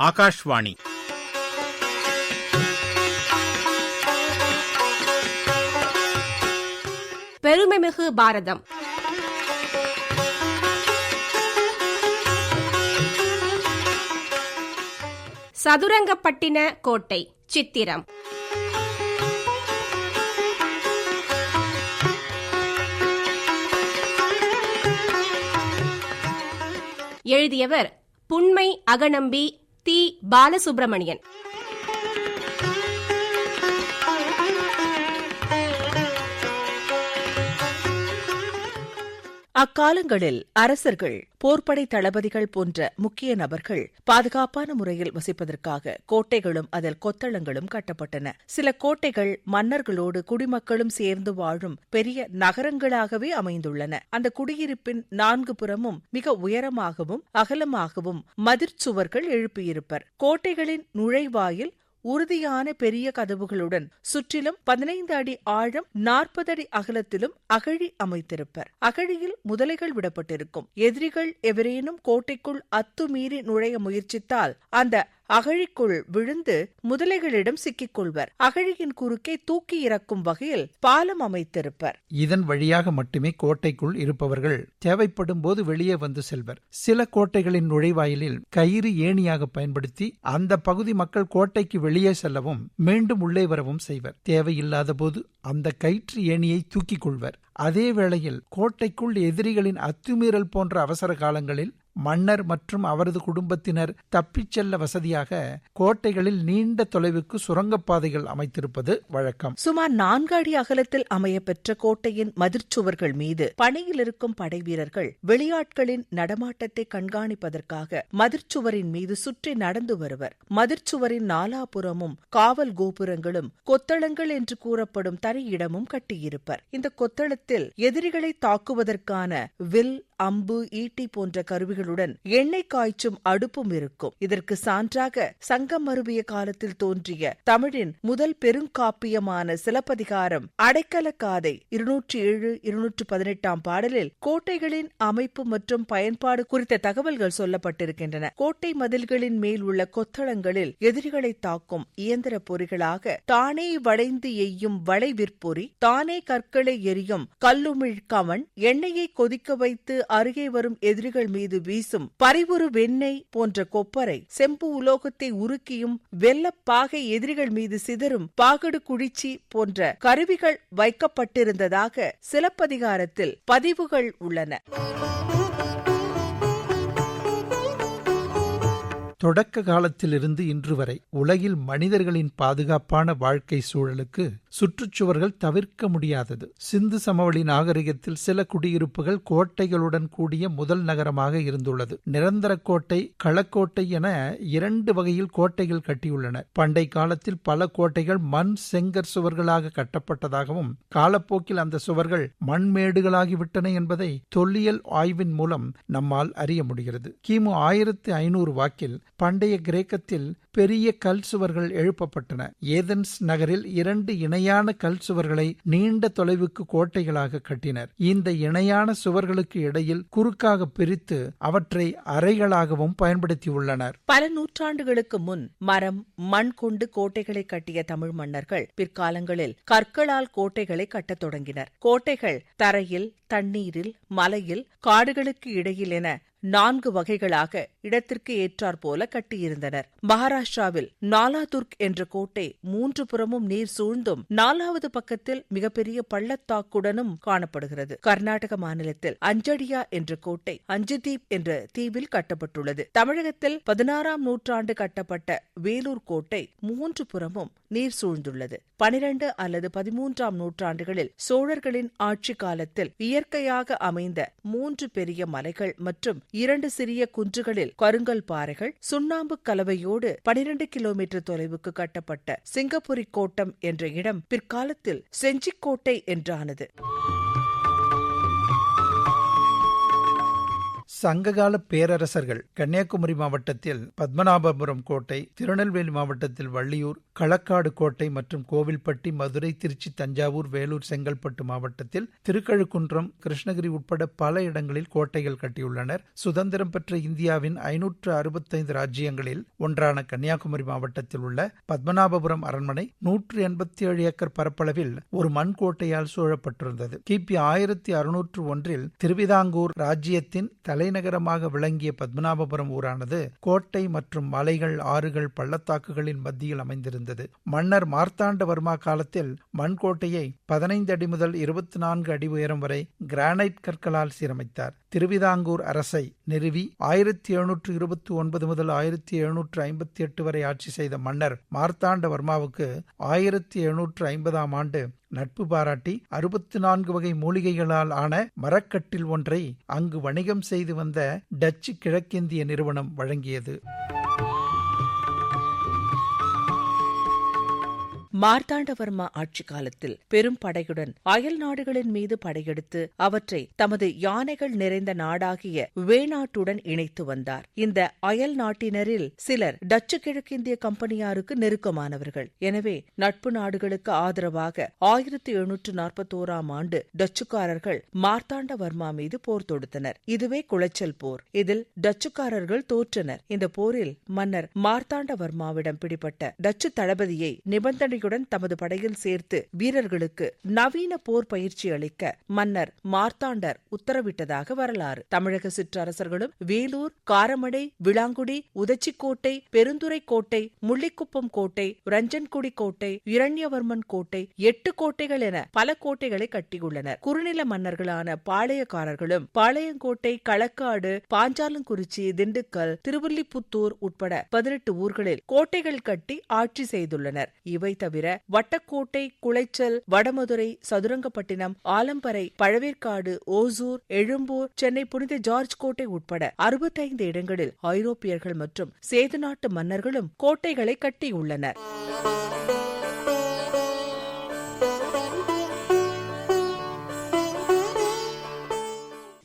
ஆகாஷ்வாணி பெருமைமிகு பாரதம். சதுரங்கப்பட்டின கோட்டை சித்திரம். எழுதியவர் புண்மை அகநம்பி தி பாலசுப்பிரமணியன் அக்காலங்களில் அரசர்கள் போர்ப்படை தளபதிகள் போன்ற முக்கிய நபர்கள் பாதுகாப்பான முறையில் வசிப்பதற்காக கோட்டைகளும் அதில் கொத்தளங்களும் கட்டப்பட்டன. சில கோட்டைகள் மன்னர்களோடு குடிமக்களும் சேர்ந்து வாழும் பெரிய நகரங்களாகவே அமைந்துள்ளன. அந்த குடியிருப்பின் நான்கு புறமும் மிக உயரமாகவும் அகலமாகவும் மதிர்ச்சுவர்கள் எழுப்பியிருப்பர். கோட்டைகளின் நுழைவாயில் உறுதியான பெரிய கதவுகளுடன் சுற்றிலும் பதினைந்து அடி ஆழம் நாற்பது அடி அகலத்திலும் அகழி அமைத்திருப்பர். அகழியில் முதலைகள் விடப்பட்டிருக்கும். எதிரிகள் எவரேனும் கோட்டைக்குள் அத்துமீறி நுழைய முயற்சித்தால் அந்த அகழிக்குள் விழுந்து முதலைகளிடம் சிக்கிக் கொள்வர் அகழியின் குறுக்கே தூக்கி இறக்கும் வகையில் பாலம் அமைத்திருப்பர். இதன் வழியாக மட்டுமே கோட்டைக்குள் இருப்பவர்கள் தேவைப்படும் போது வெளியே வந்து செல்வர். சில கோட்டைகளின் நுழைவாயிலில் கயிறு ஏணியாக பயன்படுத்தி அந்த பகுதி மக்கள் கோட்டைக்கு வெளியே செல்லவும் மீண்டும் உள்ளே வரவும் செய்வர். தேவையில்லாத போது அந்த கயிற்று ஏணியை தூக்கிக் கொள்வர். அதே வேளையில் கோட்டைக்குள் எதிரிகளின் அத்துமீறல் போன்ற அவசர காலங்களில் மன்னர் மற்றும் அவரது குடும்பத்தினர் தப்பிச் செல்ல வசதியாக கோட்டைகளில் நீண்ட தொலைவுக்கு சுரங்கப்பாதைகள் அமைத்திருப்பது வழக்கம். சுமார் நான்கு அடி அகலத்தில் அமையப்பெற்ற கோட்டையின் மதிர்ச்சுவர்கள் மீது பணியில் இருக்கும் படைவீரர்கள் வெளியாட்களின் நடமாட்டத்தை கண்காணிப்பதற்காக மதிர்ச்சுவரின் மீது சுற்றி நடந்து வருவர். மதிர்ச்சுவரின் நாலாபுறமும் காவல் கோபுரங்களும் கொத்தளங்கள் என்று கூறப்படும் தனி இடமும் கட்டியிருப்பர். இந்த கொத்தளத்தில் எதிரிகளை தாக்குவதற்கான வில் அம்பு ஈட்டி போன்ற கருவிகள் பொருட்களுடன் எண்ணெய் காய்ச்சும் அடுப்பும் இருக்கும். இதற்கு சான்றாக சங்கம் மருவிய காலத்தில் தோன்றிய தமிழின் முதல் பெருங்காப்பியமான சிலப்பதிகாரம் அடைக்கல காதை இருநூற்றி ஏழு இருநூற்று பதினெட்டாம் பாடலில் கோட்டைகளின் அமைப்பு மற்றும் பயன்பாடு குறித்த தகவல்கள் சொல்லப்பட்டிருக்கின்றன. கோட்டை மதில்களின் மேல் உள்ள கொத்தளங்களில் எதிரிகளை தாக்கும் இயந்திர பொறிகளாக தானே வளைந்து எய்யும் வளைவிற்பொறி தானே கற்களை எரியும் கல்லுமிழ் கவன் எண்ணெயை கொதிக்க வைத்து அருகே வரும் எதிரிகள் மீது வீசும் பரிவுறு வெண்ணெய் போன்ற கொப்பரை செம்பு உலோகத்தை உருக்கியும் வெள்ளப்பாகை எதிரிகள் மீது சிதறும் பாகடு குழிச்சி போன்ற கருவிகள் வைக்கப்பட்டிருந்ததாக சிலப்பதிகாரத்தில் பதிவுகள் உள்ளன. தொடக்க காலத்திலிருந்து இன்று வரை உலகில் மனிதர்களின் பாதுகாப்பான வாழ்க்கை சூழலுக்கு சுற்றுச்சுவர்கள் தவிர்க்க முடியாதது. சிந்து சமவெளி நாகரிகத்தில் சில குடியிருப்புகள் கோட்டைகளுடன் கூடிய முதல் நகரமாக இருந்துள்ளது. நிரந்தர கோட்டை களக்கோட்டை என இரண்டு வகையில் கோட்டைகள் கட்டியுள்ளன. பண்டை காலத்தில் பல கோட்டைகள் மண் செங்கற் சுவர்களாக கட்டப்பட்டதாகவும் காலப்போக்கில் அந்த சுவர்கள் மண்மேடுகளாகிவிட்டன என்பதை தொல்லியல் ஆய்வின் மூலம் நம்மால் அறிய முடிகிறது. கிமு ஆயிரத்தி ஐநூறு வாக்கில் பண்டைய கிரேக்கத்தில் பெரிய கல் சுவர்கள் எழுப்பப்பட்டன. ஏதென்ஸ் நகரில் இரண்டு இணையான கல் சுவர்களை நீண்ட தொலைவுக்கு கோட்டைகளாக கட்டினர். இந்த இணையான சுவர்களுக்கு இடையில் குறுக்காக பிரித்து அவற்றை அறைகளாகவும் பயன்படுத்தியுள்ளனர் பல நூற்றாண்டுகளுக்கு முன் மரம் மண் கொண்டு கோட்டைகளை கட்டிய தமிழ் மன்னர்கள் பிற்காலங்களில் கற்களால் கோட்டைகளை கட்டத் தொடங்கினர். கோட்டைகள் தரையில் தண்ணீரில் மலையில் காடுகளுக்கு இடையில் என நான்கு வகைகளாக இடத்திற்கு ஏற்றாற்போல கட்டியிருந்தனர். மகாராஷ்டிராவில் நாலாதுர்க் என்ற கோட்டை மூன்று புறமும் நீர் சூழ்ந்தும் நாலாவது பக்கத்தில் மிகப்பெரிய பள்ளத்தாக்குடனும் காணப்படுகிறது. கர்நாடக மாநிலத்தில் அஞ்சடியா என்ற கோட்டை அஞ்சுதீப் என்ற தீவில் கட்டப்பட்டுள்ளது. தமிழகத்தில் பதினாறாம் நூற்றாண்டு கட்டப்பட்ட வேலூர் கோட்டை மூன்று புறமும் நீர் சூழ்ந்துள்ளது. பனிரண்டு அல்லது பதிமூன்றாம் நூற்றாண்டுகளில் சோழர்களின் ஆட்சி காலத்தில் இயற்கையாக அமைந்த மூன்று பெரிய மலைகள் மற்றும் இரண்டு சிறிய குன்றுகளில் கருங்கல் பாறைகள் சுண்ணாம்பு கலவையோடு பனிரண்டு கிலோமீட்டர் தொலைவுக்கு கட்டப்பட்ட சிங்கப்புரி கோட்டம் என்ற இடம் பிற்காலத்தில் செஞ்சிக்கோட்டை என்றானது. சங்ககால பேரரசர்கள் கன்னியாகுமரி மாவட்டத்தில் பத்மநாபபுரம் கோட்டை திருநெல்வேலி மாவட்டத்தில் வள்ளியூர் களக்காடு கோட்டை மற்றும் கோவில்பட்டி மதுரை திருச்சி தஞ்சாவூர் வேலூர் செங்கல்பட்டு மாவட்டத்தில் திருக்கழுக்குன்றம் கிருஷ்ணகிரி உட்பட பல இடங்களில் கோட்டைகள் கட்டியுள்ளனர். சுதந்திரம் பெற்ற இந்தியாவின் ஐநூற்று அறுபத்தைந்து ராஜ்யங்களில் ஒன்றான கன்னியாகுமரி மாவட்டத்தில் உள்ள பத்மநாபபுரம் அரண்மனை நூற்று எண்பத்தி ஏழு ஏக்கர் பரப்பளவில் ஒரு மண் கோட்டையால் சூழப்பட்டிருந்தது. கிபி ஆயிரத்தி அறுநூற்று ஒன்றில் திருவிதாங்கூர் ராஜ்யத்தின் தலைநகரமாக விளங்கிய பத்மநாபபுரம் ஊரானது கோட்டை மற்றும் மலைகள் ஆறுகள் பள்ளத்தாக்குகளின் மத்தியில் அமைந்திருந்தது. மன்னர் மார்த்தாண்டவர்மா காலத்தில் மண்கோட்டையை பதினைந்து அடி முதல் இருபத்தி நான்கு அடி உயரம் வரை கிரானைட் கற்களால் சீரமைத்தார். திருவிதாங்கூர் அரசை நிறுவி ஆயிரத்தி எழுநூற்று இருபத்தி ஒன்பது முதல் ஆயிரத்தி எழுநூற்று ஐம்பத்தி எட்டு வரை ஆட்சி செய்த மன்னர் மார்த்தாண்டவர்மாவுக்கு ஆயிரத்தி எழுநூற்று ஐம்பதாம் ஆண்டு நட்பு பாராட்டி அறுபத்தி நான்கு வகை மூலிகைகளால் ஆன மரக்கட்டில் ஒன்றை அங்கு வணிகம் செய்து வந்த டச்சு கிழக்கிந்திய நிறுவனம் வழங்கியது. மார்த்தாண்டவர்மா ஆட்சி காலத்தில் பெரும் படையுடன் அயல் நாடுகளின் மீது படையெடுத்து அவற்றை தமது யானைகள் நிறைந்த நாடாகிய வேணாட்டுடன் இணைத்து வந்தார். இந்த அயல் நாட்டினரில் சிலர் டச்சு கிழக்கிந்திய கம்பெனியாருக்கு நெருக்கமானவர்கள். எனவே நட்பு நாடுகளுக்கு ஆதரவாக ஆயிரத்தி எழுநூற்று நாற்பத்தோராம் ஆண்டு டச்சுக்காரர்கள் மார்த்தாண்டவர்மா மீது போர் தொடுத்தனர். இதுவே குளைச்சல் போர். இதில் டச்சுக்காரர்கள் தோற்றனர். இந்த போரில் மன்னர் மார்த்தாண்டவர்மாவிடம் பிடிபட்ட டச்சு தளபதியை நிபந்தனை படையுடன் தமது படையில் சேர்த்து வீரர்களுக்கு நவீன போர் பயிற்சி அளிக்க மன்னர் மார்த்தாண்டர் உத்தரவிட்டதாக வரலாறு. தமிழக சிற்றரசர்களும் வேலூர் காரமடை விளாங்குடி உதச்சிக்கோட்டை பெருந்துறை கோட்டை முள்ளிக்குப்பம் கோட்டை ரஞ்சன்குடி கோட்டை இரண்யவர்மன் கோட்டை எட்டு கோட்டைகள் என பல கோட்டைகளை கட்டியுள்ளனர். குறுநில மன்னர்களான பாளையக்காரர்களும் பாளையங்கோட்டை களக்காடு பாஞ்சாலங்குறிச்சி திண்டுக்கல் திருவில்லிபுத்தூர் உட்பட பதினெட்டு ஊர்களில் கோட்டைகள் கட்டி ஆட்சி செய்துள்ளனர். இவை தவிர வட்டக்கோட்டை குளைச்சல் வடமதுரை சதுரங்கப்பட்டினம் ஆலம்பரை பழவேற்காடு ஓசூர் எழும்பூர் சென்னை புனித ஜார்ஜ் கோட்டை உட்பட அறுபத்தைந்து இடங்களில் ஐரோப்பியர்கள் மற்றும் சேது நாட்டு மன்னர்களும் கோட்டைகளை கட்டியுள்ளனர்.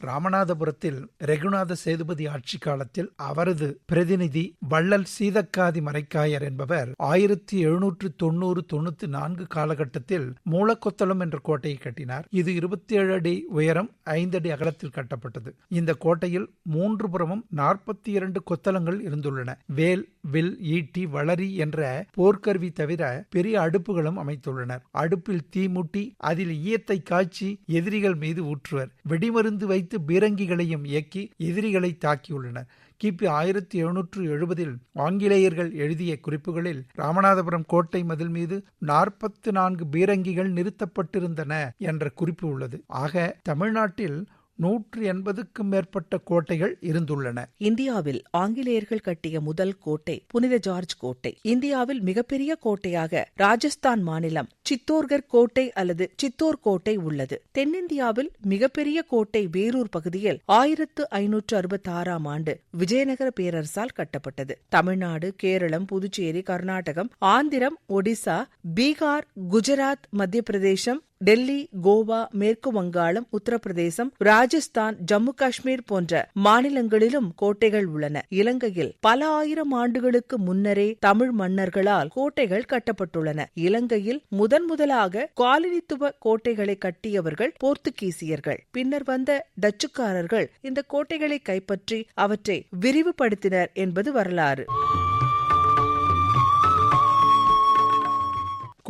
ராமநாதபுரத்தில் ரெகுநாத சேதுபதி ஆட்சி காலத்தில் அவரது பிரதிநிதி வள்ளல் சீதக்காதி மரைக்காயர் என்பவர் ஆயிரத்தி எழுநூற்று தொண்ணூறு தொண்ணூத்தி நான்கு காலகட்டத்தில் மூலக்கொத்தளம் என்ற கோட்டையை கட்டினார். இது இருபத்தி ஏழு அடி உயரம் ஐந்து அடி அகலத்தில் கட்டப்பட்டது. இந்த கோட்டையில் மூன்று புறமும் நாற்பத்தி இரண்டு கொத்தளங்கள் இருந்துள்ளன. வேல் வில் ஈட்டி வளரி என்ற போர்க்கருவி தவிர பெரிய அடுப்புகளும் அமைத்துள்ளனர். அடுப்பில் தீ மூட்டி அதில் ஈயத்தை காய்ச்சி எதிரிகள் மீது ஊற்றுவர். வெடிமருந்து வைத்து பீரங்கிகளையும் இயக்கி எதிரிகளை தாக்கியுள்ளனர் கிபி ஆயிரத்தி எழுநூற்று எழுபதில் ஆங்கிலேயர்கள் எழுதிய குறிப்புகளில் ராமநாதபுரம் கோட்டை மதில் மீது நாற்பத்தி நான்கு பீரங்கிகள் நிறுத்தப்பட்டிருந்தன என்ற குறிப்பு உள்ளது. ஆக தமிழ்நாட்டில் நூற்று எண்பதுக்கும் மேற்பட்ட கோட்டைகள் இருந்துள்ளன. இந்தியாவில் ஆங்கிலேயர்கள் கட்டிய முதல் கோட்டை புனித ஜார்ஜ் கோட்டை. இந்தியாவில் மிகப்பெரிய கோட்டையாக ராஜஸ்தான் மாநிலம் சித்தோர்கர் கோட்டை அல்லது சித்தோர் கோட்டை உள்ளது. தென்னிந்தியாவில் மிகப்பெரிய கோட்டை வேலூர் பகுதியில் ஆயிரத்து ஐநூற்று அறுபத்தி ஆறாம் ஆண்டு விஜயநகர பேரரசால் கட்டப்பட்டது. தமிழ்நாடு கேரளம் புதுச்சேரி கர்நாடகம் ஆந்திரம் ஒடிசா பீகார் குஜராத் மத்திய பிரதேசம் டெல்லி கோவா மேற்கு வங்காளம் உத்தரப்பிரதேசம் ராஜஸ்தான் ஜம்மு காஷ்மீர் போன்ற மாநிலங்களிலும் கோட்டைகள் உள்ளன. இலங்கையில் பல ஆயிரம் ஆண்டுகளுக்கு முன்னரே தமிழ் மன்னர்களால் கோட்டைகள் கட்டப்பட்டுள்ளன. இலங்கையில் முதன் முதலாக காலனித்துவ கோட்டைகளை கட்டியவர்கள் போர்த்துகீசியர்கள். பின்னர் வந்த டச்சுக்காரர்கள் இந்த கோட்டைகளை கைப்பற்றி அவற்றை விரிவுபடுத்தினர் என்பது வரலாறு.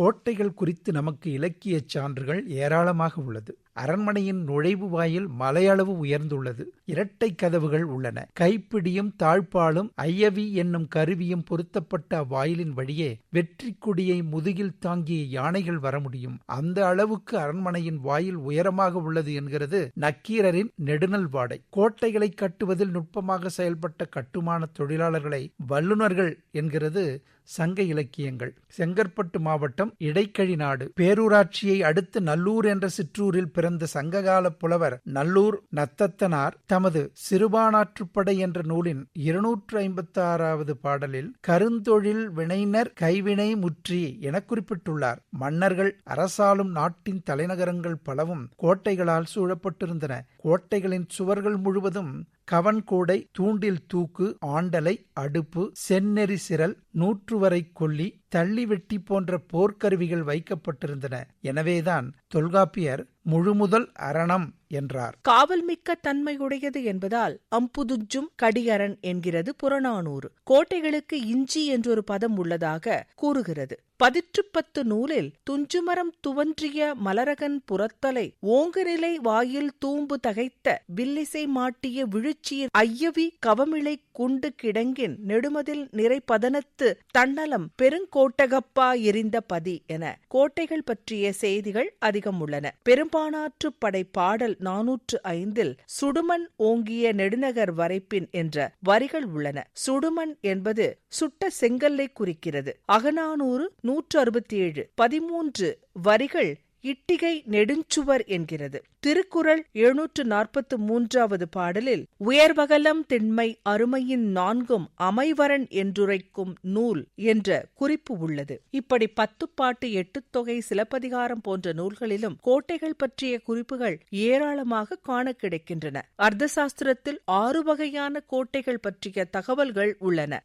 கோட்டைகள் குறித்து நமக்கு இலக்கிய சான்றுகள் ஏராளமாக உள்ளது. அரண்மனையின் நுழைவு வாயில் மலையளவு உயர்ந்துள்ளது. இரட்டை கதவுகள் உள்ளன. கைப்பிடியும் தாழ்பாலும் ஐயவி என்னும் கருவியும் பொருத்தப்பட்ட அவ்வாயிலின் வழியே வெற்றி கொடியை முதுகில் தாங்கிய யானைகள் வர முடியும். அந்த அளவுக்கு அரண்மனையின் வாயில் உயரமாக உள்ளது என்கிறது நக்கீரரின் நெடுநல் வாடை. கோட்டைகளை கட்டுவதில் நுட்பமாக செயல்பட்ட கட்டுமான தொழிலாளர்களை வல்லுநர்கள் என்கிறது சங்க இலக்கியங்கள். செங்கற்பட்டு மாவட்டம் இடைக்கழி நாடு. பேரூராட்சியை அடுத்து நல்லூர் என்ற சிற்றூரில் பிறந்த சங்ககால புலவர் நல்லூர் நத்தத்தனார் தமது சிறுபானாற்றுப்படை என்ற நூலின் இருநூற்று ஐம்பத்தி ஆறாவது பாடலில் கருந்தொழில் வினைனர் கைவினை முற்றி என குறிப்பிட்டுள்ளார். மன்னர்கள் அரசாலும் நாட்டின் தலைநகரங்கள் பலவும் கோட்டைகளால் சூழப்பட்டிருந்தன. கோட்டைகளின் சுவர்கள் முழுவதும் கவன்கூடை தூண்டில் தூக்கு ஆண்டலை அடுப்பு செந்நெறி சிரல் நூற்றுவரை கொல்லி தள்ளிவெட்டி போன்ற போர்க்கருவிகள் வைக்கப்பட்டிருந்தன. எனவேதான் தொல்காப்பியர் முழுமுதல் அரணம் என்றார். காவல் மிக்க தன்மையுடையது என்பதால் அம்புதுஞ்சும் கடியரன் என்கிறது புறநானூறு. கோட்டைகளுக்கு இஞ்சி என்றொரு பதம் உள்ளதாக கூறுகிறது. பதிற்றுப்பத்து நூலில் துஞ்சுமரம் துவன்றிய மலரகன் புறத்தலை ஓங்குநிலை வாயில் தூம்பு தகைத்த வில்லிசை மாட்டிய விழுச்சியின் ஐயவி கவமிளை குண்டு கிடங்கின் நெடுமதில் நிறைபதனத்து தன்னலம் பெருங்கோட்டகப்பா எரிந்த பதி என கோட்டைகள் பற்றிய செய்திகள் அதிகம் உள்ளன. பெரும்பானாற்று படை பாடல் நானூற்று ஐந்தில் சுடுமண் ஓங்கிய நெடுநகர் வரைப்பின் என்ற வரிகள் உள்ளன. சுடுமண் என்பது சுட்ட செங்கல்லை குறிக்கிறது. அகநானூறு நூற்று அறுபத்தி ஏழு பதிமூன்று வரிகள் இட்டிகை நெடுஞ்சுவர் என்கிறது. திருக்குறள் எழுநூற்று நாற்பத்து மூன்றாவது பாடலில் உயர்வகலம் திண்மை அருமையின் நான்கும் அமைவரன் என்றுரைக்கும் நூல் என்ற குறிப்பு உள்ளது. இப்படி பத்துப்பாட்டு எட்டுத்தொகை சிலப்பதிகாரம் போன்ற நூல்களிலும் கோட்டைகள் பற்றிய குறிப்புகள் ஏராளமாக காண கிடைக்கின்றன. அர்த்தசாஸ்திரத்தில் ஆறு வகையான கோட்டைகள் பற்றிய தகவல்கள் உள்ளன.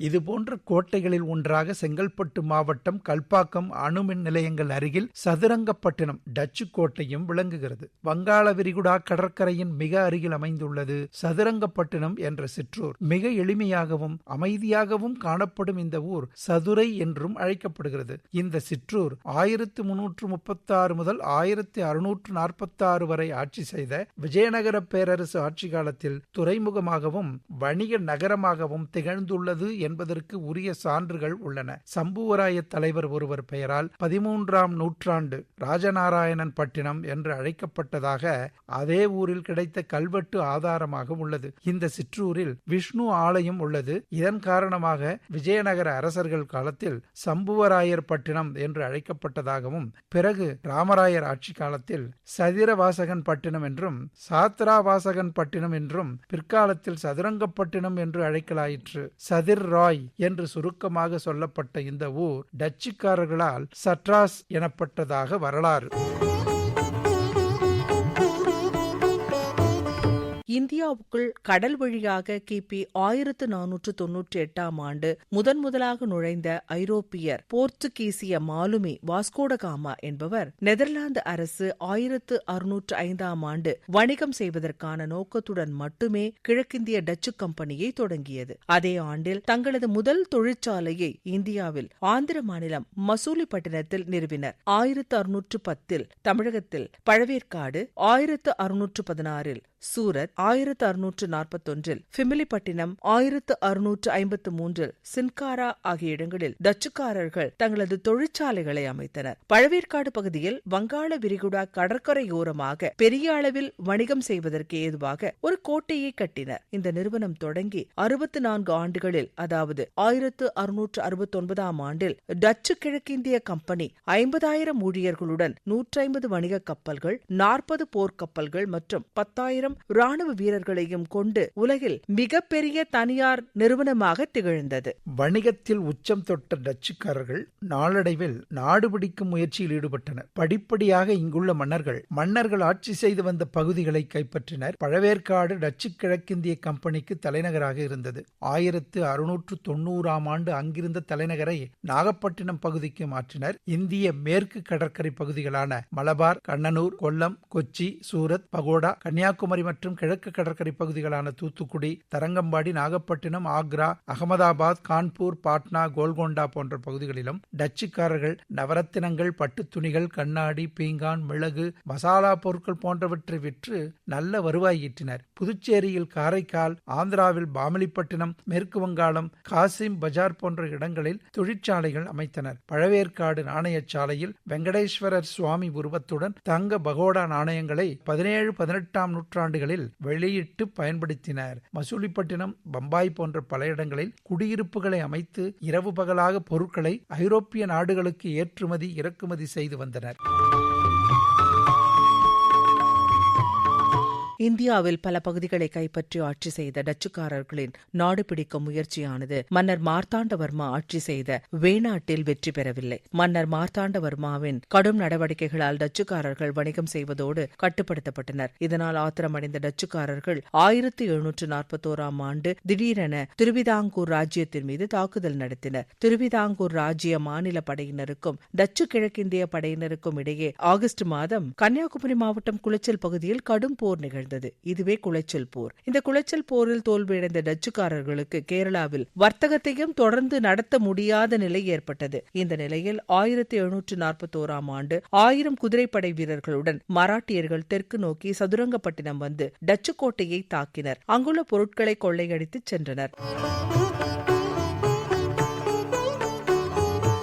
இதுபோன்ற கோட்டைகளில் ஒன்றாக செங்கல்பட்டு மாவட்டம் கல்பாக்கம் அணுமின் நிலையங்கள் அருகில் சதுரங்கப்பட்டினம் டச்சு கோட்டையும் விளங்குகிறது. வங்காள விரிகுடா கடற்கரையின் மிக அருகில் அமைந்துள்ளது சதுரங்கப்பட்டினம் என்ற சிற்றூர். மிக எளிமையாகவும் அமைதியாகவும் காணப்படும் இந்த ஊர் சதுரை என்றும் அழைக்கப்படுகிறது. இந்த சிற்றூர் ஆயிரத்து முன்னூற்று முப்பத்தாறு முதல் ஆயிரத்தி அறுநூற்று நாற்பத்தாறு வரை ஆட்சி செய்த விஜயநகர பேரரசு ஆட்சி காலத்தில் துறைமுகமாகவும் வணிக நகரமாகவும் திகழ்ந்துள்ளது என்பதற்கு உரிய சான்றுகள் உள்ளன. சம்புவராய தலைவர் ஒருவர் பெயரால் பதிமூன்றாம் நூற்றாண்டு ராஜநாராயணன் பட்டினம் என்று அழைக்கப்பட்டதாக அதே ஊரில் கிடைத்த கல்வெட்டு ஆதாரமாக உள்ளது. இந்த சிற்றூரில் விஷ்ணு ஆலயம் உள்ளது. இதன் காரணமாக விஜயநகர அரசர்கள் காலத்தில் சம்புவராயர் பட்டினம் என்று அழைக்கப்பட்டதாகவும் பிறகு ராமராயர் ஆட்சி காலத்தில் சதிரவாசகன் பட்டினம் என்றும் சாத்ராவாசகன் பட்டினம் என்றும் பிற்காலத்தில் சதுரங்கப்பட்டினம் என்று அழைக்கலாயிற்று. சதிர் ராய் என்று சுருக்கமாக சொல்லப்பட்ட இந்த ஊர் டச்சுக்காரர்களால் சட்ராஸ் எனப்பட்டதாக வரலாறு. இந்தியாவுக்குள் கடல் வழியாக கிபி ஆயிரத்து நானூற்று தொன்னூற்றி எட்டாம் ஆண்டு முதன் முதலாக நுழைந்த ஐரோப்பியர் போர்த்துகீசிய மாலுமி வாஸ்கோடகாமா என்பவர் நெதர்லாந்து அரசு ஆயிரத்து அறுநூற்று ஐந்தாம் ஆண்டு வணிகம் செய்வதற்கான நோக்கத்துடன் மட்டுமே கிழக்கிந்திய டச்சு கம்பெனியை தொடங்கியது. அதே ஆண்டில் தங்களது முதல் தொழிற்சாலையை இந்தியாவில் ஆந்திர மாநிலம் மசூலிப்பட்டினத்தில் நிறுவினர். ஆயிரத்து அறுநூற்று பத்தில் தமிழகத்தில் பழவேற்காடு ஆயிரத்து அறுநூற்று பதினாறில் சூரத் ஆயிரத்து அறுநூற்று நாற்பத்தொன்றில் பிமிலிப்பட்டினம் ஆயிரத்து அறுநூற்று ஐம்பத்து மூன்றில் சின்காரா ஆகிய இடங்களில் டச்சுக்காரர்கள் தங்களது தொழிற்சாலைகளை அமைத்தனர். பழவேற்காடு பகுதியில் வங்காள விரிகுடா கடற்கரையோரமாக பெரிய அளவில் வணிகம் செய்வதற்கு ஏதுவாக ஒரு கோட்டையை கட்டினர். இந்த நிறுவனம் தொடங்கி அறுபத்து நான்கு ஆண்டுகளில் அதாவது ஆயிரத்து அறுநூற்று அறுபத்தி ஒன்பதாம் ஆண்டில் டச்சு கிழக்கிந்திய கம்பெனி ஐம்பதாயிரம் ஊழியர்களுடன் நூற்றி ஐம்பது வணிக கப்பல்கள் நாற்பது போர்க்கப்பல்கள் மற்றும் பத்தாயிரம் ராணுவ வீரர்களையும் கொண்டு உலகில் மிகப்பெரிய தனியார் நிறுவனமாக திகழ்ந்தது. வணிகத்தில் உச்சம் தொட்ட டச்சுக்காரர்கள் நாளடைவில் நாடு பிடிக்கும் முயற்சியில் ஈடுபட்டனர். படிப்படியாக இங்குள்ள மன்னர்கள் மன்னர்கள் ஆட்சி செய்து வந்த பகுதிகளை கைப்பற்றினர். பழவேற்காடு டச்சு கிழக்கிந்திய கம்பெனிக்கு தலைநகராக இருந்தது. ஆயிரத்து அறுநூற்று தொண்ணூறாம் ஆண்டு அங்கிருந்த தலைநகரை நாகப்பட்டினம் பகுதிக்கு மாற்றினர். இந்திய மேற்கு கடற்கரை பகுதிகளான மலபார் கண்ணனூர் கொல்லம் கொச்சி சூரத் பகோடா கன்னியாகுமரி மற்றும் கிழக்கு கடற்கரை பகுதிகளான தூத்துக்குடி தரங்கம்பாடி நாகப்பட்டினம் ஆக்ரா அகமதாபாத் கான்பூர் பாட்னா கோல்கொண்டா போன்ற பகுதிகளிலும் டச்சுக்காரர்கள் நவரத்தினங்கள் பட்டு துணிகள் கண்ணாடி பீங்கான் மிளகு மசாலா பொருட்கள் போன்றவற்றை விற்று நல்ல வருவாய் ஈட்டினர். புதுச்சேரியில் காரைக்கால் ஆந்திராவில் பாமலிப்பட்டினம் மேற்கு வங்காளம் காசிம் பஜார் போன்ற இடங்களில் தொழிற்சாலைகள் அமைத்தனர். பழவேற்காடு நாணயச்சாலையில் வெங்கடேஸ்வரர் சுவாமி உருவத்துடன் தங்க பகோடா நாணயங்களை பதினேழு பதினெட்டாம் நூற்றாண்டுகளில் வெளியிட்டு பயன்படுத்தினர். மசூலிப்பட்டினம் பம்பாய் போன்ற பல இடங்களில் குடியிருப்புகளை அமைத்து இரவு பகலாக பொருட்களை ஐரோப்பிய நாடுகளுக்கு ஏற்றுமதி இறக்குமதி செய்து வந்தனர். இந்தியாவில் பல பகுதிகளை கைப்பற்றி ஆட்சி செய்த டச்சுக்காரர்களின் நாடு பிடிக்கும் முயற்சியானது மன்னர் மார்த்தாண்டவர்மா ஆட்சி செய்த வேணாட்டில் வெற்றி பெறவில்லை. மன்னர் மார்த்தாண்டவர்மாவின் கடும் நடவடிக்கைகளால் டச்சுக்காரர்கள் வணிகம் செய்வதோடு கட்டுப்படுத்தப்பட்டனர். இதனால் ஆத்திரமடைந்த டச்சுக்காரர்கள் ஆயிரத்தி எழுநூற்று நாற்பத்தோராம் ஆண்டு திடீரென திருவிதாங்கூர் ராஜ்யத்தின் மீது தாக்குதல் நடத்தினர். திருவிதாங்கூர் ராஜ்ய மாநில படையினருக்கும் டச்சு கிழக்கிந்திய படையினருக்கும் இடையே ஆகஸ்ட் மாதம் கன்னியாகுமரி மாவட்டம் குளச்சல் பகுதியில் கடும் போர் நிகழ்ந்தது. இதுவே குளைச்சல் போர். இந்த குளைச்சல் போரில் தோல்வியடைந்த டச்சுக்காரர்களுக்கு கேரளாவில் வர்த்தகத்தையும் தொடர்ந்து நடத்த முடியாத நிலை ஏற்பட்டது. இந்த நிலையில் ஆயிரத்தி எழுநூற்று நாற்பத்தோராம் ஆண்டு ஆயிரம் குதிரைப்படை வீரர்களுடன் மராட்டியர்கள் தெற்கு நோக்கி சதுரங்கப்பட்டினம் வந்து டச்சு கோட்டையை தாக்கினர். அங்குள்ள பொருட்களை கொள்ளையடித்துச் சென்றனர்.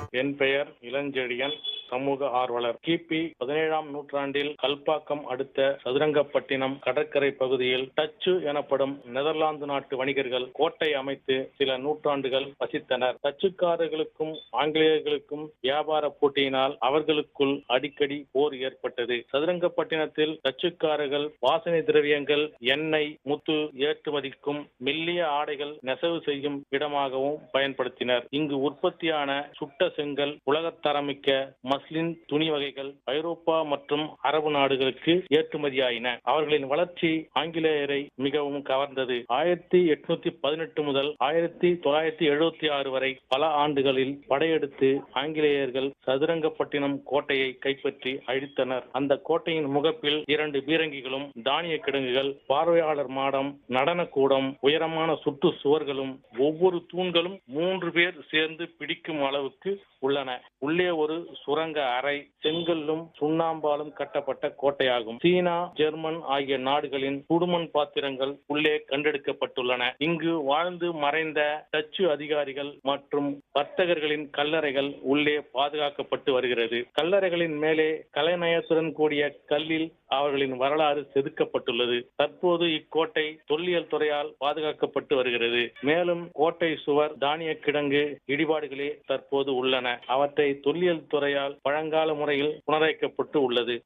என் பெயர் இளஞ்செழியன். சமூக ஆர்வலர். கிபி பதினேழாம் நூற்றாண்டில் கல்பாக்கம் அடுத்த சதுரங்கப்பட்டினம் கடற்கரை பகுதியில் டச்சு எனப்படும் நெதர்லாந்து நாட்டு வணிகர்கள் கோட்டை அமைத்து சில நூற்றாண்டுகள் வசித்தனர். டச்சுக்காரர்களுக்கும் ஆங்கிலேயர்களுக்கும் வியாபார போட்டியினால் அவர்களுக்குள் அடிக்கடி போர் ஏற்பட்டது. சதுரங்கப்பட்டினத்தில் டச்சுக்காரர்கள் வாசனை திரவியங்கள் எண்ணெய் முத்து ஏற்றுமதிக்கும் மெல்லிய ஆடைகள் நெசவு செய்யும் இடமாகவும் பயன்படுத்தினர். இங்கு உற்பத்தியான சுட்ட செங்கல் உலகத்தரமிக்க மஸ்லின் துணி வகைகள் ஐரோப்பா மற்றும் அரபு நாடுகளுக்கு ஏற்றுமதியாயின. அவர்களின் வளர்ச்சி ஆங்கிலேயரை மிகவும் கவர்ந்தது. ஆயிரத்தி எட்நூத்தி பதினெட்டு முதல் ஆயிரத்தி தொள்ளாயிரத்தி எழுபத்தி ஆறு வரை பல ஆண்டுகளில் படையெடுத்து ஆங்கிலேயர்கள் சதுரங்கப்பட்டினம் கோட்டையை கைப்பற்றி அழித்தனர். அந்த கோட்டையின் முகப்பில் இரண்டு பீரங்கிகளும் தானிய கிடங்குகள் பார்வையாளர் மாடம் நடனக்கூடம் உயரமான சுற்று சுவர்களும் ஒவ்வொரு தூண்களும் மூன்று பேர் சேர்ந்து பிடிக்கும் அளவுக்கு உள்ளன. உள்ளே ஒரு சுரங்க அறை செங்கல்லும் சுண்ணாம்பாலும் கட்டப்பட்ட கோட்டையாகும். சீனா ஜெர்மன் ஆகிய நாடுகளின் குடுமன் பாத்திரங்கள் உள்ளே கண்டெடுக்கப்பட்டுள்ளன. இங்கு வாழ்ந்து மறைந்த டச்சு அதிகாரிகள் மற்றும் வர்த்தகர்களின் கல்லறைகள் உள்ளே பாதுகாக்கப்பட்டு வருகிறது. கல்லறைகளின் மேலே கலைநயத்துடன் கூடிய கல்லில் அவர்களின் வரலாறு செதுக்கப்பட்டுள்ளது. தற்போது இக்கோட்டை தொல்லியல் துறையால் பாதுகாக்கப்பட்டு வருகிறது. மேலும் கோட்டை சுவர் தானிய கிடங்கு இடிபாடுகளே தற்போது உள்ளன. அவற்றை தொல்லியல் துறையால் பழங்கால முறையில் புனரைக்கப்பட்டு உள்ளது.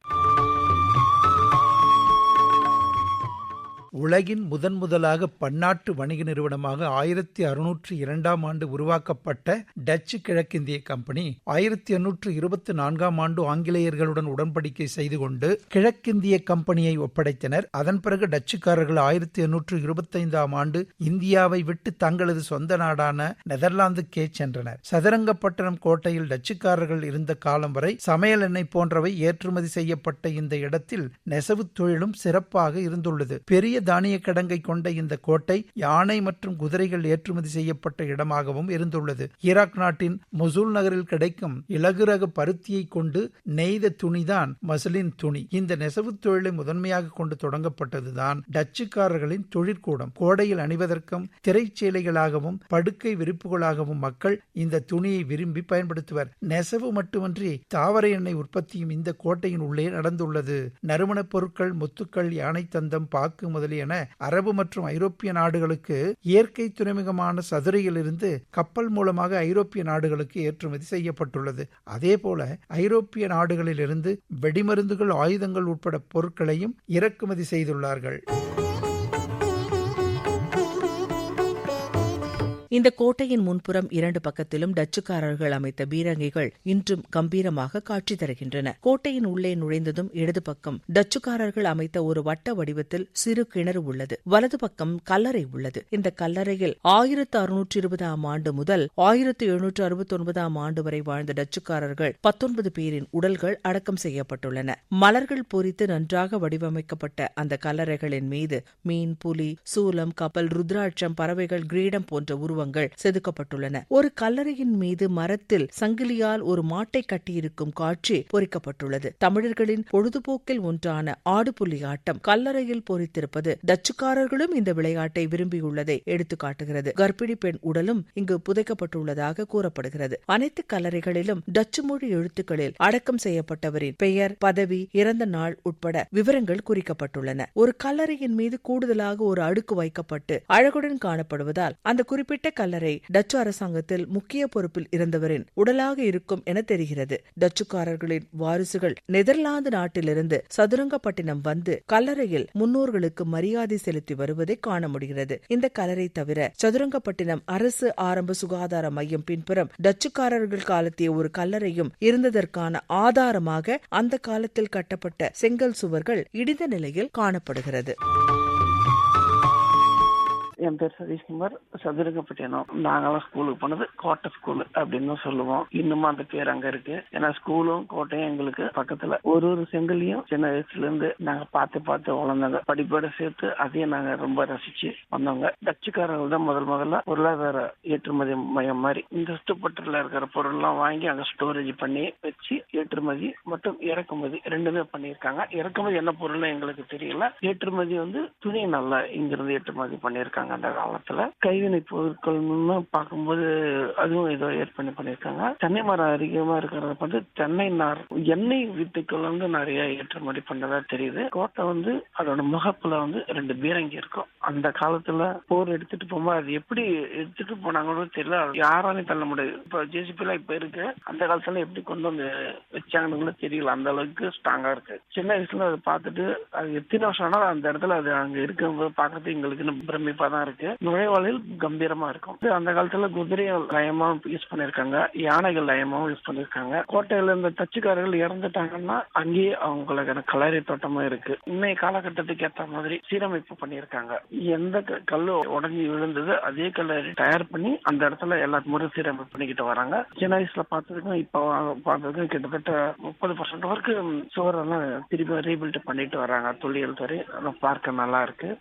உலகின் முதன் முதலாக பன்னாட்டு வணிக நிறுவனமாக ஆயிரத்தி அறுநூற்று இரண்டாம் ஆண்டு உருவாக்கப்பட்ட டச்சு கிழக்கிந்திய கம்பெனி ஆயிரத்தி எண்ணூற்று இருபத்தி நான்காம் ஆண்டு ஆங்கிலேயர்களுடன் உடன்படிக்கை செய்து கொண்டு கிழக்கிந்திய கம்பெனியை ஒப்படைத்தனர். அதன் பிறகு டச்சுக்காரர்கள் ஆயிரத்தி எண்ணூற்று இருபத்தைந்தாம் ஆண்டு இந்தியாவை விட்டு தங்களது சொந்த நாடான நெதர்லாந்துக்கே சென்றனர். சதுரங்கப்பட்டினம் கோட்டையில் டச்சுக்காரர்கள் இருந்த காலம் வரை சமையல் எண்ணெய் போன்றவை ஏற்றுமதி செய்யப்பட்ட இந்த இடத்தில் நெசவு தொழிலும் சிறப்பாக இருந்துள்ளது. பெரிய தானிய கிடங்கை கொண்ட இந்த கோட்டை யானை மற்றும் குதிரைகள் ஏற்றுமதி செய்யப்பட்ட இடமாகவும் இருந்துள்ளது. ஈராக் நாட்டின் மொசூல் நகரில் கிடைக்கும் இலகுரக பருத்தியை கொண்டு நெய்த துணிதான் மசலின் துணி. இந்த நெசவு தொழிலை முதன்மையாக கொண்டு தொடங்கப்பட்டதுதான் டச்சுக்காரர்களின் தொழிற்கூடம். கோடையில் அணிவதற்கும் திரைச்சேலைகளாகவும் படுக்கை விரிப்புகளாகவும் மக்கள் இந்த துணியை விரும்பி பயன்படுத்துவர். நெசவு மட்டுமன்றி தாவர எண்ணெய் உற்பத்தியும் இந்த கோட்டையின் உள்ளே நடந்துள்ளது. நறுமணப் பொருட்கள் முத்துக்கள் யானை தந்தம் பாக்கு முதலியன அரபு மற்றும் ஐரோப்பிய நாடுகளுக்கு இயற்கை துறைமுகமான சதுரையிலிருந்து கப்பல் மூலமாக ஐரோப்பிய நாடுகளுக்கு ஏற்றுமதி செய்யப்பட்டுள்ளது. அதேபோல ஐரோப்பிய நாடுகளிலிருந்து வெடிமருந்துகள் ஆயுதங்கள் உட்பட பொருட்களையும் இறக்குமதி செய்துள்ளார்கள். இந்த கோட்டையின் முன்புறம் இரண்டு பக்கத்திலும் டச்சுக்காரர்கள் அமைத்த பீரங்கிகள் இன்றும் கம்பீரமாக காட்சி தருகின்றன. கோட்டையின் உள்ளே நுழைந்ததும் இடது பக்கம் டச்சுக்காரர்கள் அமைத்த ஒரு வட்ட வடிவத்தில் சிறு கிணறு உள்ளது. வலது பக்கம் கல்லறை உள்ளது. இந்த கல்லறையில் ஆயிரத்து அறுநூற்று இருபதாம் ஆண்டு முதல் ஆயிரத்து எழுநூற்று அறுபத்தி ஒன்பதாம் ஆண்டு வரை வாழ்ந்த டச்சுக்காரர்கள் பத்தொன்பது பேரின் உடல்கள் அடக்கம் செய்யப்பட்டுள்ளன. மலர்கள் பொறித்து நன்றாக வடிவமைக்கப்பட்ட அந்த கல்லறைகளின் மீது மீன் புலி சூலம் கப்பல் ருத்ராட்சம் பறவைகள் கிரீடம் போன்ற உருவங்கள் செதுக்கப்பட்டுள்ளன. ஒரு கல்லறையின் மீது மரத்தில் சங்கிலியால் ஒரு மாட்டை கட்டியிருக்கும் காட்சி பொறிக்கப்பட்டுள்ளது. தமிழர்களின் பொழுதுபோக்கில் ஒன்றான ஆடுபுலி ஆட்டம் கல்லறையில் பொறித்திருப்பது டச்சுக்காரர்களும் இந்த விளையாட்டை விரும்பியுள்ளதை எடுத்துக்காட்டுகிறது கர்ப்பிணி பெண் உடலும் இங்கு புதைக்கப்பட்டுள்ளதாக கூறப்படுகிறது. அனைத்து கல்லறைகளிலும் டச்சு மொழி எழுத்துக்களில் அடக்கம் செய்யப்பட்டவரின் பெயர் பதவி இறந்த நாள் உட்பட விவரங்கள் குறிக்கப்பட்டுள்ளன. ஒரு கல்லறையின் மீது கூடுதலாக ஒரு அடுக்கு வைக்கப்பட்டு அழகுடன் காணப்படுவதால் அந்த குறிப்பிட்ட கல்லறை டச்சு அரசாங்கத்தில் முக்கிய பொறுப்பில் இருந்தவரின் உடலாக இருக்கும் என தெரிகிறது. டச்சுக்காரர்களின் வாரிசுகள் நெதர்லாந்து நாட்டிலிருந்து சதுரங்கப்பட்டினம் வந்து கல்லறையில் முன்னோர்களுக்கு மரியாதை செலுத்தி வருவதை காண முடிகிறது. இந்த கல்லறை தவிர சதுரங்கப்பட்டினம் அரசு ஆரம்ப சுகாதார மையம் பின்புறம் டச்சுக்காரர்கள் காலத்திய ஒரு கல்லறையும் இருந்ததற்கான ஆதாரமாக அந்த காலத்தில் கட்டப்பட்ட செங்கல் சுவர்கள் இடிந்த நிலையில் காணப்படுகிறது. என் பேர் சதீஷ்குமார் சதுரங்கப்பட்டினம். நாங்களாம் ஸ்கூலுக்கு போனது கோட்டை ஸ்கூல் அப்படின்னு சொல்லுவோம். இன்னுமா அந்த பேர் அங்க இருக்கு. ஏன்னா ஸ்கூலும் கோட்டையும் எங்களுக்கு பக்கத்துல. ஒரு ஒரு செங்கலையும் சின்ன வயசுல இருந்து நாங்க பார்த்து பார்த்து வளர்ந்தாங்க படிப்போட சேர்த்து அதையும் நாங்க ரொம்ப ரசிச்சு வந்தவங்க. டச்சுக்காரர்கள் தான் முதல் முதல்ல பொருளாதார ஏற்றுமதி மையம் மாதிரி. இந்த சுற்றுப்பட்டில் இருக்கிற பொருள்லாம் வாங்கி அங்க ஸ்டோரேஜ் பண்ணி வச்சு ஏற்றுமதி மற்றும் இறக்குமதி ரெண்டுமே பண்ணியிருக்காங்க. இறக்குமதி என்ன பொருள்னு எங்களுக்கு தெரியல. ஏற்றுமதி வந்து துணி நல்லா இங்கிருந்து ஏற்றுமதி பண்ணியிருக்காங்க. அந்த காலத்துல. கைவினை பொருட்கள்னு பார்க்கும்போது அதுவும் ஏதோ ஏற்பாடு பண்ணியிருக்காங்க. தென்னை மரம் அதிகமா இருக்கிறத பார்த்து தென்னை நார் எண்ணெய் வித்துக்கள் வந்து நிறைய ஏற்றுமதி பண்ணதா தெரியுது. கோட்டை வந்து அதோட முகப்புல வந்து ரெண்டு பீரங்கி இருக்கும். அந்த காலத்துல போர் எடுத்துட்டு போகும்போது அது எப்படி எடுத்துட்டு போனாங்கன்னு தெரியல. யாராலையும் தள்ள முடியாது. இப்ப ஜேசிபி எல்லாம் இப்ப இருக்கு. அந்த காலத்துல எப்படி கொண்டு வந்து வச்சாங்கன்னு கூட தெரியல. அந்த அளவுக்கு ஸ்ட்ராங்கா இருக்கு. சின்ன வயசுல அதை பார்த்துட்டு அது எத்தனை வருஷம் ஆனாலும் அந்த இடத்துல அது அங்க இருக்கும்போது பார்க்கறது எங்களுக்கு இன்னும் பிரமிப்பா தான் இருக்கு. நுழைவாளில் கம்பீரமா இருக்கும். அந்த காலத்துல குதிரை லயமா யூஸ் பண்ணிருக்காங்க. யானைகள் லயமாவும் யூஸ் பண்ணிருக்காங்க. கோட்டையில இந்த தச்சுக்காரர்கள் இறந்துட்டாங்கன்னா அங்கேயே அவங்களுக்கான கலரி தோட்டமும் இருக்கு. இன்னைய காலகட்டத்துக்கு ஏத்த மாதிரி சீரமைப்பு பண்ணிருக்காங்க. எந்த க- கல்லு உடஞ்சி விழுந்தது அதே கல்லை தயார் பண்ணி அந்த இடத்துல எல்லா முறை சீரமைப்பு பண்ணிக்கிட்டு வராங்க. சின்ன வயசுல பார்த்ததுக்கும் இப்போ பார்த்ததுக்கும் கிட்டத்தட்ட முப்பது பர்சன்ட் வரைக்கும் சுவரெல்லாம் திருப்பி ரீபில்ட் பண்ணிட்டு வராங்க. தொழில் துறை பார்க்க நல்லா இருக்கு.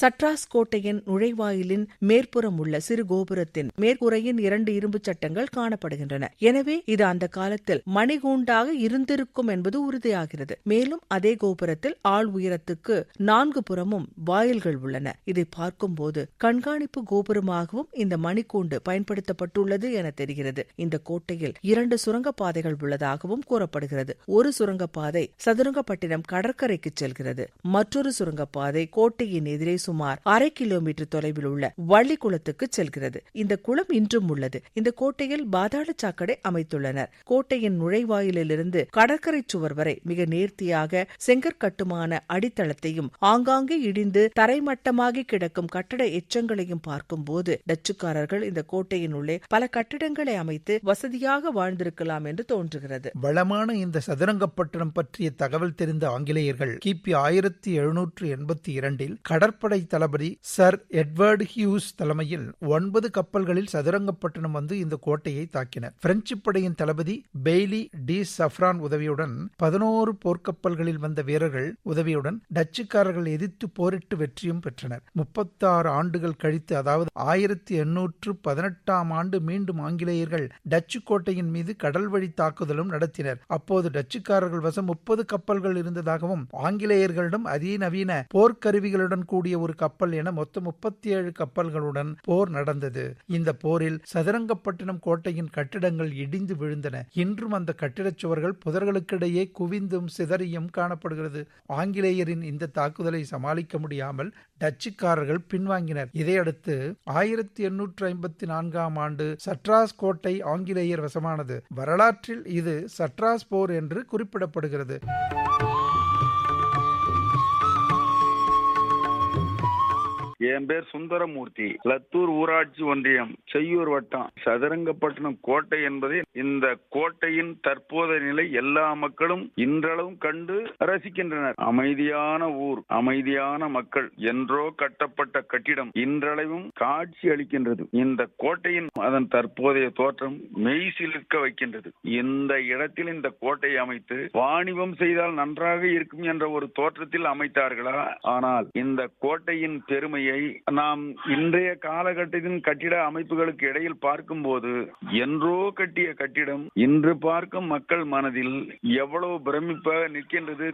சட்ராஸ் கோட்டையின் நுழைவாயிலின் மேற்புறம் உள்ள சிறு கோபுரத்தின் மேற்கூரையின் இரண்டு இரும்புச் சட்டங்கள் காணப்படுகின்றன. எனவே இது அந்த காலத்தில் மணிகூண்டாக இருந்திருக்கும் என்பது உறுதியாகிறது. மேலும் அதே கோபுரத்தில் ஆள் உயரத்துக்கு நான்கு புறமும் வாயில்கள் உள்ளன. இதை பார்க்கும்போது கண்காணிப்பு கோபுரமாகவும் இந்த மணிக்கூண்டு பயன்படுத்தப்பட்டுள்ளது என தெரிகிறது. இந்த கோட்டையில் இரண்டு சுரங்கப்பாதைகள் உள்ளதாகவும் கூறப்படுகிறது. ஒரு சுரங்கப்பாதை சதுரங்கப்பட்டினம் கடற்கரைக்கு செல்கிறது. மற்றொரு சுரங்கப்பாதை கோட்டையின் எதிரே சுமார் அரை கிலோமீட்டர் தொலைவில் உள்ள வள்ளிக்குளத்துக்கு செல்கிறது. இந்த குளம் இன்றும் உள்ளது. இந்த கோட்டையில் பாதாள சாக்கடை அமைத்துள்ளனர். கோட்டையின் நுழைவாயிலிருந்து கடற்கரை சுவர் வரை மிக நேர்த்தியாக செங்கற்கட்டுமான அடித்தளத்தையும் ஆங்காங்கே இடிந்து தரைமட்டமாகி கிடக்கும் கட்டட எச்சங்களையும் பார்க்கும்போது டச்சுக்காரர்கள் இந்த கோட்டையின் உள்ளே பல கட்டிடங்களை அமைத்து வசதியாக வாழ்ந்திருக்கலாம் என்று தோன்றுகிறது. வளமான இந்த சதுரங்கப்பட்டினம் பற்றிய தகவல் தெரிந்த ஆங்கிலேயர்கள் கிபி ஆயிரத்தி எழுநூற்று எண்பத்தி இரண்டில் கடற்படை தளபதி சர் எட்வர்ட் ஹியூஸ் தலைமையில் ஒன்பது கப்பல்களில் சதுரங்கப்பட்டினம் வந்து இந்த கோட்டையை தாக்கினர். பிரெஞ்சு படையின் தளபதி பெய்லி டி சஃப்ரான் உதவியுடன் பதினோரு போர்க்கப்பல்களில் வந்த வீரர்கள் உதவியுடன் டச்சுக்காரர்கள் எதிர்த்து போரிட்டு வெற்றியும் பெற்றனர். முப்பத்தாறு ஆண்டுகள் கழித்து அதாவது ஆயிரத்தி எண்ணூற்று பதினெட்டாம் ஆண்டு மீண்டும் ஆங்கிலேயர்கள் டச்சு கோட்டையின் மீது கடல் வழி தாக்குதலும் நடத்தினர். அப்போது டச்சுக்காரர்கள் வசம் முப்பது கப்பல்கள் இருந்ததாகவும் ஆங்கிலேயர்களிடம் அதிநவீன போர்க்கருவிகளுடன் கூடிய ஒரு கப்பல் என மொத்தம் முப்பத்தி ஏழு கப்பல்களுடன் போர் நடந்தது. இந்த போரில் சதுரங்கப்பட்டினம் கோட்டையின் கட்டிடங்கள் இடிந்து விழுந்தன. இன்றும் அந்த கட்டிடச் சுவர்கள் புதர்களுக்கிடையே குவிந்தும் சிதறியும் காணப்படுகிறது. ஆங்கிலேயரின் இந்த தாக்குதலை சமாளிக்க முடியாமல் டச்சுக்காரர்கள் பின்வாங்கினர். இதையடுத்து ஆயிரத்தி எண்ணூற்று ஐம்பத்தி நான்காம் ஆண்டு சட்ராஸ் கோட்டை ஆங்கிலேயர் வசமானது. வரலாற்றில் இது சட்ராஸ் போர் என்று குறிப்பிடப்படுகிறது. என் பேர் சுந்தரமூர்த்தி. லத்தூர் ஊராட்சி ஒன்றியம் செய்யூர் வட்டம். சதுரங்கப்பட்டினம் கோட்டை என்பதை இந்த கோட்டையின் தற்போதைய நிலை எல்லா மக்களும் இன்றளவும் கண்டு ரசிக்கின்றனர். அமைதியான ஊர் அமைதியான மக்கள் என்றோ கட்டப்பட்ட கட்டிடம் இன்றளவும் காட்சி அளிக்கின்றது. இந்த கோட்டையின் அதன் தற்போதைய தோற்றம் மெய் சிலிர்க்க வைக்கின்றது. இந்த இடத்தில் இந்த கோட்டையை அமைத்து வாணிபம் செய்தால் நன்றாக இருக்கும் என்ற ஒரு தோற்றத்தில் அமைத்தார்களா? ஆனால் இந்த கோட்டையின் பெருமையை நாம் இன்றைய காலகட்டத்தின் கட்டிட அமைப்புகளுக்கு இடையில் பார்க்கும்போது என்றோ கட்டிய கட்டிடம் இன்று பார்க்கும் மக்கள் மனதில் எவ்வளவு பிரமிப்பாக நிற்கின்றது.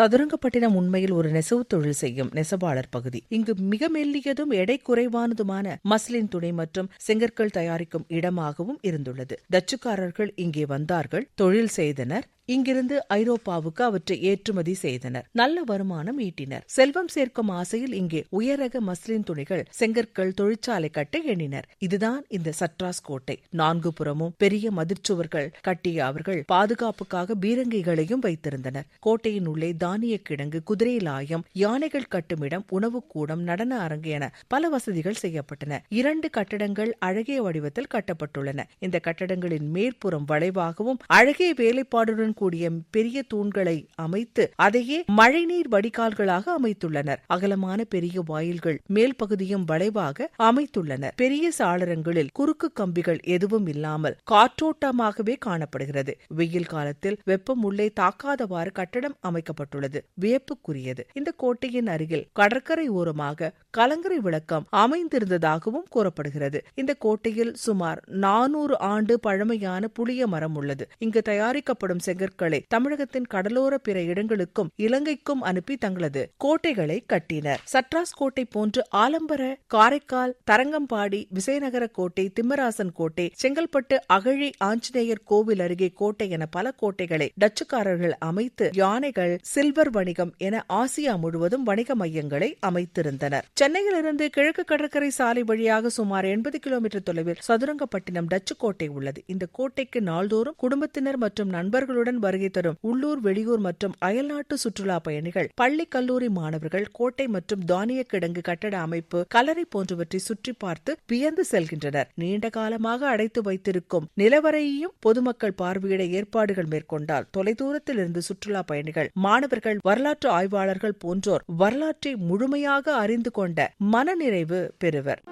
ததுரங்கப்பட்டினம் உண்மையில் ஒரு நெசவு தொழில் செய்யும் நெசவாளர் பகுதி. இங்கு மிக மெல்லியதும் எடை குறைவானதுமான மஸ்லின் துணி மற்றும் செங்கற்கள் தயாரிக்கும் இடமாகவும் இருந்துள்ளது. டச்சுக்காரர்கள் இங்கே வந்தார்கள் தொழில் செய்தனர் இங்கிருந்து ஐரோப்பாவுக்கு அவற்றை ஏற்றுமதி செய்தனர். நல்ல வருமானம் ஈட்டினர். செல்வம் சேர்க்கும் ஆசையில் இங்கே உயரக மஸ்லின் துணிகள் செங்கற்கள் தொழிற்சாலை கட்ட எண்ணினர். இதுதான் இந்த சட்ராஸ் கோட்டை. நான்கு புறமும் பெரிய மதிர்ச்சுவர்கள் கட்டிய அவர்கள் பாதுகாப்புக்காக பீரங்கிகளையும் வைத்திருந்தனர். கோட்டையின் உள்ளே தானிய கிடங்கு குதிரை லாயம் யானைகள் கட்டுமிடம் உணவுக்கூடம் நடன அரங்கு என பல வசதிகள் செய்யப்பட்டன. இரண்டு கட்டடங்கள் அழகிய வடிவத்தில் கட்டப்பட்டுள்ளன. இந்த கட்டடங்களின் மேற்புறம் வளைவாகவும் அழகிய வேலைப்பாடுடன் கூடிய பெரிய தூண்களை அமைத்து அதையே மழைநீர் வடிகால்களாக அமைத்துள்ளனர். அகலமான பெரிய வாயில்கள் மேல் பகுதியும் வளைவாக அமைத்துள்ளனர் பெரிய சாளரங்களில் குறுக்கு கம்பிகள் எதுவும் இல்லாமல் காற்றோட்டமாகவே காணப்படுகிறது. வெயில் காலத்தில் வெப்பம் உள்ளே தாக்காதவாறு கட்டடம் அமைக்கப்பட்டுள்ளது. வியப்புக்குரியது. இந்த கோட்டையின் அருகில் கடற்கரை ஓரமாக கலங்கரை விளக்கம் அமைந்திருந்ததாகவும் கூறப்படுகிறது. இந்த கோட்டையில் சுமார் நானூறு ஆண்டு பழமையான புளிய மரம் உள்ளது. இங்கு தயாரிக்கப்படும் செங்கற்களை தமிழகத்தின் கடலோர பிற இடங்களுக்கும் இலங்கைக்கும் அனுப்பி தங்களது கோட்டைகளை கட்டினர். சட்ராஸ் கோட்டை போன்று ஆலம்பர காரைக்கால் தரங்கம்பாடி விசயநகர கோட்டை திம்மராசன் கோட்டை செங்கல்பட்டு அகழி ஆஞ்சநேயர் கோவில் அருகே கோட்டை என பல கோட்டைகளை டச்சுக்காரர்கள் அமைத்து யானைகள் சில்வர் வணிகம் என ஆசியா முழுவதும் வணிக மையங்களை அமைத்திருந்தனர். சென்னையிலிருந்து கிழக்கு கடற்கரை சாலை வழியாக சுமார் எண்பது கிலோமீட்டர் தொலைவில் சதுரங்கப்பட்டினம் டச்சு கோட்டை உள்ளது. இந்த கோட்டைக்கு நாள்தோறும் குடும்பத்தினர் மற்றும் நண்பர்களுடன் வருகை தரும் உள்ளூர் வெளியூர் மற்றும் அயல்நாட்டு சுற்றுலா பயணிகள் பள்ளி கல்லூரி மாணவர்கள் கோட்டை மற்றும் தானிய கிடங்கு கட்டட அமைப்பு கலரை போன்றவற்றை சுற்றி பார்த்து வியந்து செல்கின்றனர். நீண்ட காலமாக அடைத்து வைத்திருக்கும் நிலவரையையும் பொதுமக்கள் பார்வையிட ஏற்பாடுகள் மேற்கொண்டால் தொலைதூரத்தில் இருந்து சுற்றுலா பயணிகள் மாணவர்கள் வரலாற்று ஆய்வாளர்கள் போன்றோர் வரலாற்றை முழுமையாக அறிந்து கொண்ட மனநிறைவு பெறுவர்.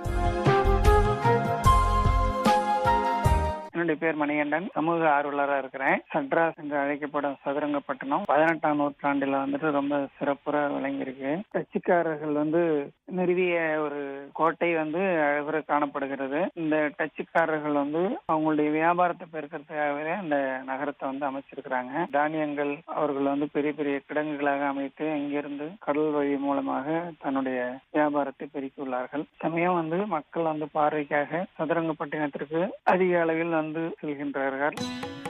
என்னுடைய பேர் மணிகண்டன் சமூக ஆர்வலராக இருக்கிறேன். சட்ராஸ் என்று அழைக்கப்படும் சதுரங்கப்பட்டினம் பதினெட்டாம் நூற்றாண்டுல வந்துட்டு ரொம்ப சிறப்புற விளங்கியிருக்கு. டச்சுக்காரர்கள் வந்து நிறுவிய ஒரு கோட்டை வந்து அழகுற காணப்படுகிறது. இந்த டச்சுக்காரர்கள் வந்து அவங்களுடைய வியாபாரத்தை பெருக்கிறதுக்காகவே இந்த நகரத்தை வந்து அமைச்சிருக்கிறாங்க. தானியங்கள் அவர்கள் வந்து பெரிய பெரிய கிடங்குகளாக அமைத்து இங்கிருந்து கடல் வழி மூலமாக தன்னுடைய வியாபாரத்தை பெருக்கியுள்ளார்கள். சமயம் வந்து மக்கள் வந்து பார்வைக்காக சதுரங்கப்பட்டினத்திற்கு அதிக அளவில் வந்து Fernández, el Guindagargalo.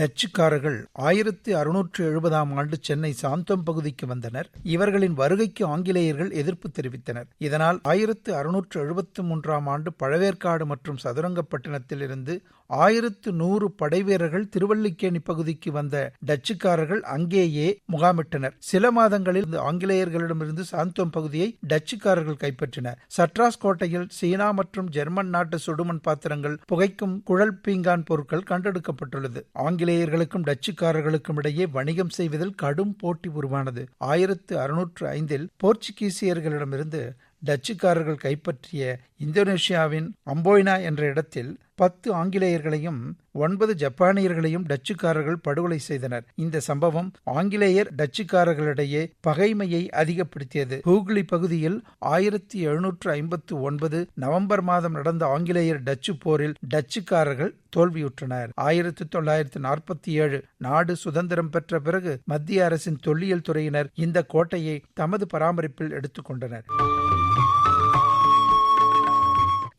டச்சுக்காரர்கள் ஆயிரத்தி அறுநூற்று எழுபதாம் ஆண்டு சென்னை சாந்தோம் பகுதிக்கு வந்தனர். இவர்களின் வருகைக்கு ஆங்கிலேயர்கள் எதிர்ப்பு தெரிவித்தனர். இதனால் ஆயிரத்து அறுநூற்று எழுபத்தி மூன்றாம் ஆண்டு பழவேற்காடு மற்றும் சதுரங்கப்பட்டினத்தில் இருந்து ஆயிரத்து நூறு படைவீரர்கள் திருவல்லிக்கேணி பகுதிக்கு வந்த டச்சுக்காரர்கள் அங்கேயே முகாமிட்டனர். சில மாதங்களில் ஆங்கிலேயர்களிடமிருந்து சாந்தோம் பகுதியை டச்சுக்காரர்கள் கைப்பற்றினர். சட்ராஸ் கோட்டையில் சீனா மற்றும் ஜெர்மன் நாட்டு சுடுமண் பாத்திரங்கள் புகைக்கும் குழல் பீங்கான் பொருட்கள் கண்டெடுக்கப்பட்டுள்ளது. ஆங்கிலேயர்களுக்கும் டச்சுக்காரர்களுக்கும் இடையே வணிகம் செய்வதில் கடும் போட்டி உருவானது. ஆயிரத்து அறுநூற்று ஐந்தில் போர்ச்சுகீசியர்களிடமிருந்து டச்சுக்காரர்கள் கைப்பற்றிய இந்தோனேஷியாவின் அம்போய்னா என்ற இடத்தில் பத்து ஆங்கிலேயர்களையும் ஒன்பது ஜப்பானியர்களையும் டச்சுக்காரர்கள் படுகொலை செய்தனர். இந்த சம்பவம் ஆங்கிலேயர் டச்சுக்காரர்களிடையே பகைமையை அதிகப்படுத்தியது. ஹூக்ளி பகுதியில் ஆயிரத்தி எழுநூற்று ஐம்பத்து ஒன்பது நவம்பர் மாதம் நடந்த ஆங்கிலேயர் டச்சு போரில் டச்சுக்காரர்கள் தோல்வியுற்றனர். ஆயிரத்தி தொள்ளாயிரத்தி நாற்பத்தி ஏழு நாடு சுதந்திரம் பெற்ற பிறகு மத்திய அரசின் தொல்லியல் துறையினர் இந்த கோட்டையை தமது பராமரிப்பில் எடுத்துக்கொண்டனர்.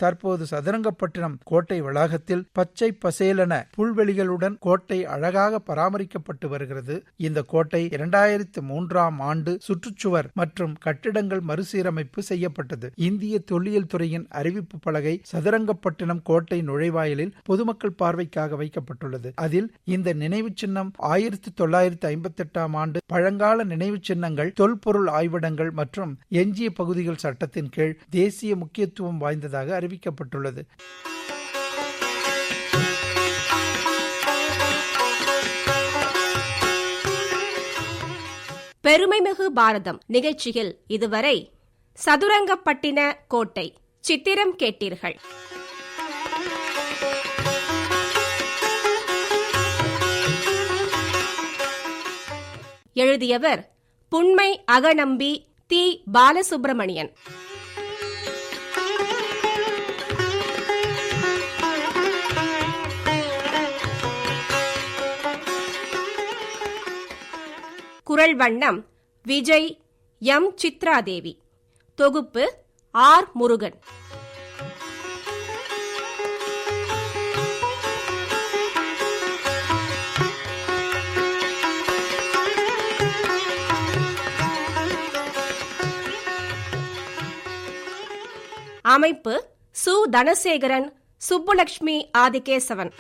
தற்போது சதுரங்கப்பட்டினம் கோட்டை வளாகத்தில் பச்சை பசேலன புல்வெளிகளுடன் கோட்டை அழகாக பராமரிக்கப்பட்டு வருகிறது. இந்த கோட்டை இரண்டாயிரத்தி மூன்றாம் ஆண்டு சுற்றுச்சுவர் மற்றும் கட்டிடங்கள் மறுசீரமைப்பு செய்யப்பட்டது. இந்திய தொல்லியல் துறையின் அறிவிப்பு பலகை சதுரங்கப்பட்டினம் கோட்டை நுழைவாயிலில் பொதுமக்கள் பார்வைக்காக வைக்கப்பட்டுள்ளது. அதில் இந்த நினைவு சின்னம் ஆயிரத்தி தொள்ளாயிரத்தி ஐம்பத்தி எட்டாம் ஆண்டு பழங்கால நினைவு சின்னங்கள் தொல்பொருள் ஆய்விடங்கள் மற்றும் எஞ்சிய பகுதிகள் சட்டத்தின் கீழ் தேசிய முக்கியத்துவம் வாய்ந்ததாக அறிவிக்கப்பட்டுள்ளது. பெருமைமிகு பாரதம் நிகழ்ச்சியில் இதுவரை சதுரங்கப்பட்டின கோட்டை சித்திரம் கேட்டீர்கள். எழுதியவர் புண்மை அகநம்பி தி. பாலசுப்பிரமணியன் குரல் வண்ணம் விஜய் எம். சித்ராதேவி. தொகுப்பு ஆர். முருகன். அமைப்பு சு. தனசேகரன் சுப்புலட்சுமி ஆதிகேசவன்.